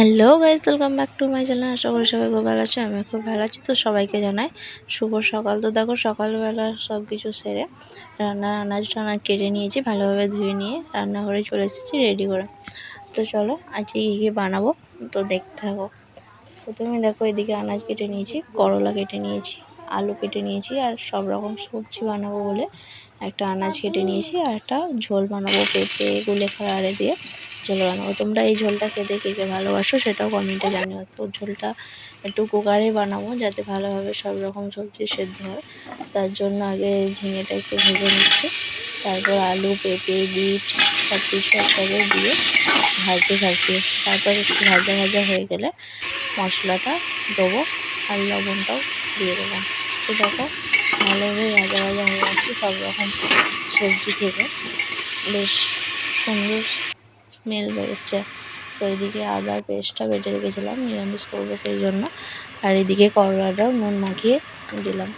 Hello guys welcome back to my channel আশা করি সবাই খুব ভালো আছে আমি খুব ভালো আছি। তো সবাইকে জানাই শুভ সকাল। তো দেখো সকালবেলা সব কিছু সেরে রান্না আনাজ টানা কেটে নিয়েছি, ভালোভাবে ধুয়ে নিয়ে রান্নাঘরে চলে এসেছি রেডি করে। তো চলো আজকে কী কী বানাবো? তো দেখতে থাকো। প্রথমে দেখো এদিকে আনাজ কেটে নিয়েছি, করলা কেটে নিয়েছি, আলু কেটে নিয়েছি, আর সব রকম সবজি বানাবো বলে একটা আনাজ কেটে নিয়েছি, আর একটা ঝোল বানাবো পেঁপে, গুলেখাড়া, আরে দিয়ে। ঝোল বানাবো। তোমরা এই ঝোলটা খেতে কে কে ভালোবাসো, সেটাও কমেন্টে জানিও। তো ঝোলটা একটু কুকারে বানাবো যাতে ভালোভাবে সব রকম সবজি সেদ্ধ হয়। তার জন্য আগে ঝিঙেটা একটু ভেজে নিচ্ছি। তারপর আলু, পেঁপে, বিট সব কিছু একসাথে দিয়ে ভাজতে থাকছি। তারপর একটু ভাজা ভাজা হয়ে গেলে মশলাটা দেবো আর লবণটাও দিয়ে দেবো। তো দেখো, ভালোভাবে ভাজা ভাজা হয়ে আসছে সব রকম সবজি থেকে। বেশ সুন্দর স্মেল বেরোচ্ছে তো এদিকে আদার পেস্টটা বেটে রেখেছিলাম, নিরামিষ করব সেই জন্য। আর এদিকে করলাটাও নুন মাখিয়ে দিলাম।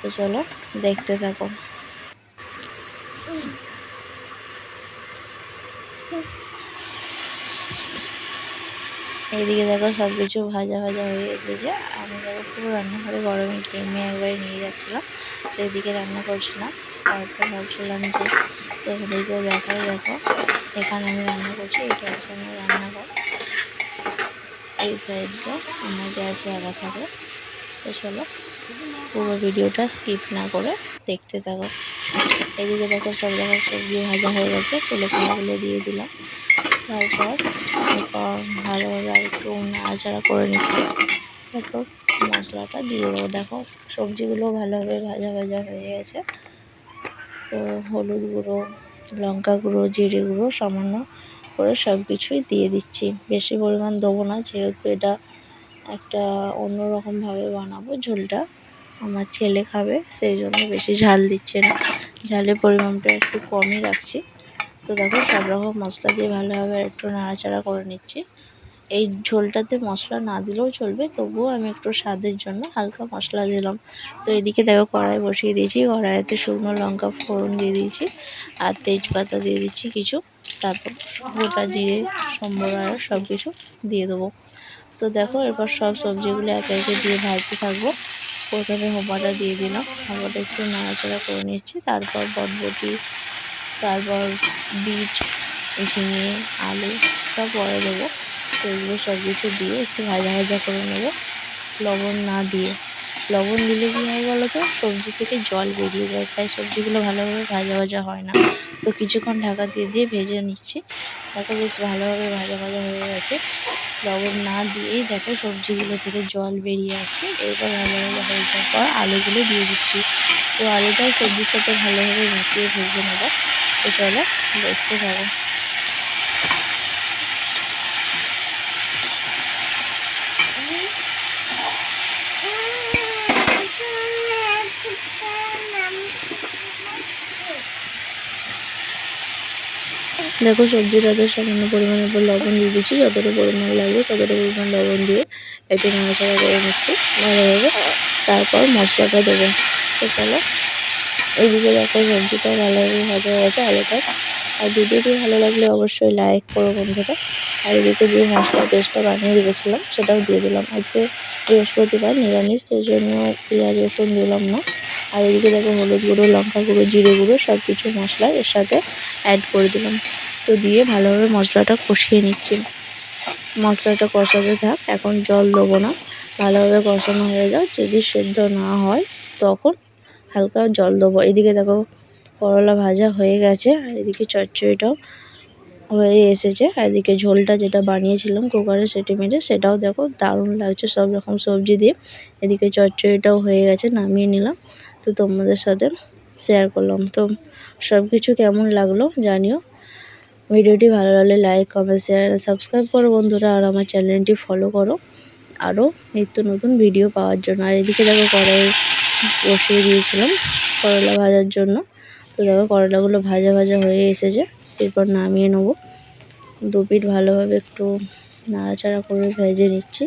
তো চলো দেখতে থাকো। এইদিকে দেখো সব কিছু ভাজা ভাজা হয়ে এসেছে। আমি দেখো পুরো রান্নাঘরে গরমে ঘেমে একবারে নিয়ে যাচ্ছিলাম। তো এদিকে রান্না করছিলাম। তারপর ভাবছিলাম যে এদিকেও দেখাই দেখো। এখানে আমি রান্না করছি এটা হচ্ছে আমার রান্নাঘর এই সাইডটা আমার গ্যাসে আঁকা থাকে। তো চলো, পুরো ভিডিওটা স্কিপ না করে দেখতে থাকো। এদিকে দেখো সব রকম সবজি ভাজা হয়ে গেছে, তুলে খাওয়াগুলো দিয়ে দিলাম। তারপর এরপর ভালোভাবে আর একটু নাড়াচাড়া করে নিচ্ছে। তারপর মশলাটা দিয়ে দেবো। দেখো, সবজিগুলো ভালোভাবে ভাজা ভাজা হয়ে গেছে। তো হলুদ গুঁড়ো লঙ্কা গুঁড়ো, জিরে গুঁড়ো সামান্য করে সব কিছুই দিয়ে দিচ্ছি। বেশি পরিমাণ দেবো না, যেহেতু এটা একটা অন্য রকমভাবে বানাবো ঝোলটা। আমার ছেলে খাবে, সেই জন্য বেশি ঝাল দিচ্ছে না। ঝালের পরিমাণটা একটু কমই রাখছি। তো দেখো, সব রকম মশলা দিয়ে ভালোভাবে একটু নাড়াচাড়া করে নিচ্ছি। এই ঝোলটাতে মশলা না দিলেও চলবে, তবুও আমি একটু স্বাদের জন্য হালকা মশলা দিলাম। তো এদিকে দেখো কড়াই বসিয়ে দিয়েছি, কড়াইতে শুকনো লঙ্কা ফোড়ন দিয়ে দিয়েছি আর তেজপাতা দিয়ে দিচ্ছি কিছু। তারপর গোটা জিরে, সম্বর আর সব কিছু দিয়ে দেবো। তো দেখো এরপর সব সবজিগুলো একে একে দিয়ে ভাজতে থাকব। প্রথমে হোমাটা দিয়ে দিলাম হোমাটা একটু নাড়াচাড়া করে নিচ্ছি। তারপর বটবটি, তারপর বিট ঝিঙে, আলু সব পরে দেবো। তো এগুলো সব কিছু দিয়ে একটু ভাজা ভাজা করে নেব। লবণ না দিয়ে। লবণ দিলে কী হয় বলো তো? সবজি থেকে জল বেরিয়ে যায়, তাই সবজিগুলো ভালোভাবে ভাজা ভাজা হয় না। তো কিছুক্ষণ ঢাকা দিয়ে দিয়ে ভেজে নিচ্ছি। দেখো বেশ ভালোভাবে ভাজা ভাজা হয়ে গেছে। লবণ না দিয়েই দেখো সবজিগুলো থেকে জল বেরিয়ে আসছে। এরপর ভালো ভালো হয়ে যাওয়ার পর আলুগুলো দিয়ে দিচ্ছি। তো আলুটাও সবজির সাথে ভালোভাবে মিশিয়ে ভেজে নেব। তো চলো দেখতে থাকো। দেখো সবজিটাতে সামান্য পরিমাণের উপর লবণ দিয়ে দিচ্ছি। যতটা পরিমাণ লাগবে ততটা পরিমাণ লবণ দিয়ে একটু নাড়াচাড়া করে নিচ্ছি। ভালোভাবে তারপর মশলাটা দেবো। তো চলো, এইদিকে দেখো সবজিটা ভালোভাবে ভাজা হয়ে গেছে, আলুটা। আর ভিডিওটি ভালো লাগলে অবশ্যই লাইক করো বন্ধুরা। আর এদিকে যে মশলা পেস্টটা বানিয়ে রেখেছিলাম, সেটাও দিয়ে দিলাম। আজকে বৃহস্পতিবার, নিরামিষ, সেই জন্য পেঁয়াজ রসুন দিলাম না। আর এদিকে দেখো হলুদ গুঁড়ো, লঙ্কা গুঁড়ো, জিরে গুঁড়ো সব কিছু মশলা এর সাথে অ্যাড করে দিলাম। তো দিয়ে ভালোভাবে মশলাটা কষিয়ে নিচ্ছি। মশলাটা কষাতে থাক, এখন জল দেবো না। ভালোভাবে কষানো হয়ে যাও যদি সেদ্ধ না হয়, তখন হালকা জল দেবো। এদিকে দেখো করলা ভাজা হয়ে গেছে, আর এদিকে চচ্চড়িটাও হয়ে এসেছে। আর এদিকে ঝোলটা যেটা বানিয়েছিলাম কুকারে সেটি মেরে, সেটাও দেখো দারুণ লাগছে সব রকম সবজি দিয়ে। এদিকে চচ্চড়িটাও হয়ে গেছে, নামিয়ে নিলাম। তো তোমাদের সাথে শেয়ার করলাম। তো সব কিছু কেমন লাগল জানিও। ভিডিওটি ভালো লাগলে লাইক কমেন্ট শেয়ার সাবস্ক্রাইব করো বন্ধুরা। আর আমার চ্যানেলটি ফলো করো। আরও নিত্য নতুন ভিডিও পাওয়ার জন্য। আর এদিকে দেখো কড়াই বসিয়ে দিয়েছিলাম করলা ভাজার জন্য। তো দেখো করলাগুলো ভাজা ভাজা হয়ে এসেছে। এরপর নামিয়ে নেব। দু পিঠ ভালোভাবে একটু নাড়াচাড়া করে ভেজে নিচ্ছি।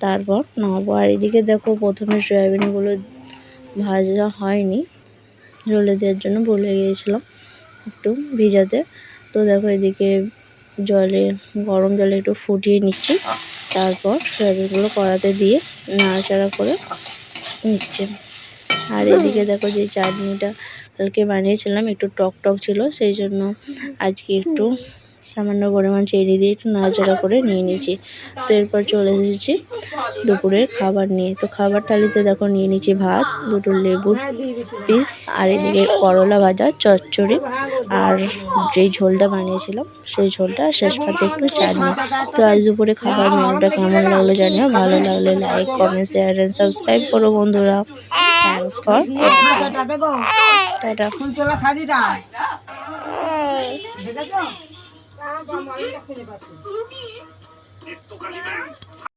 তারপর নামাবো। আর এদিকে দেখো প্রথমে সয়াবিনগুলো ভাজা হয়নি। ঝোলে দেওয়ার জন্য বলে গিয়েছিলাম একটু ভিজাতে। তো দেখো এদিকে জলে, গরম জলে একটু ফুটিয়ে নিচ্ছি। তারপর সয়াবিনগুলো কড়াতে দিয়ে নাড়াচাড়া করে নিচ্ছে। আর এদিকে দেখো যে চাটনিটা কালকে বানিয়েছিলাম, একটু টক টক ছিল, সেই জন্য আজকে একটু সামান্য পরিমাণ চিনি দিয়ে একটু নাড়াচাড়া করে নিয়ে নিয়েছি। তো এরপর চলে এসেছি দুপুরের খাবার নিয়ে। তো খাবার থালিতে দেখো নিয়ে নিয়েছি ভাত দুটো লেবুর পিস আর এদিকে করলা ভাজা চচ্চড়ি আর যেই ঝোলটা বানিয়েছিলাম সেই ঝোলটা শেষ পাতে একটু চাটনি। তো আজ দুপুরে খাবার মেনুটা কেমন লাগল জানিও? ভালো লাগলে like comment share and subscribe করো বন্ধুরা। Thanks for tata. শাড়িটা দেখেছ খুঁজে পাচ্ছি।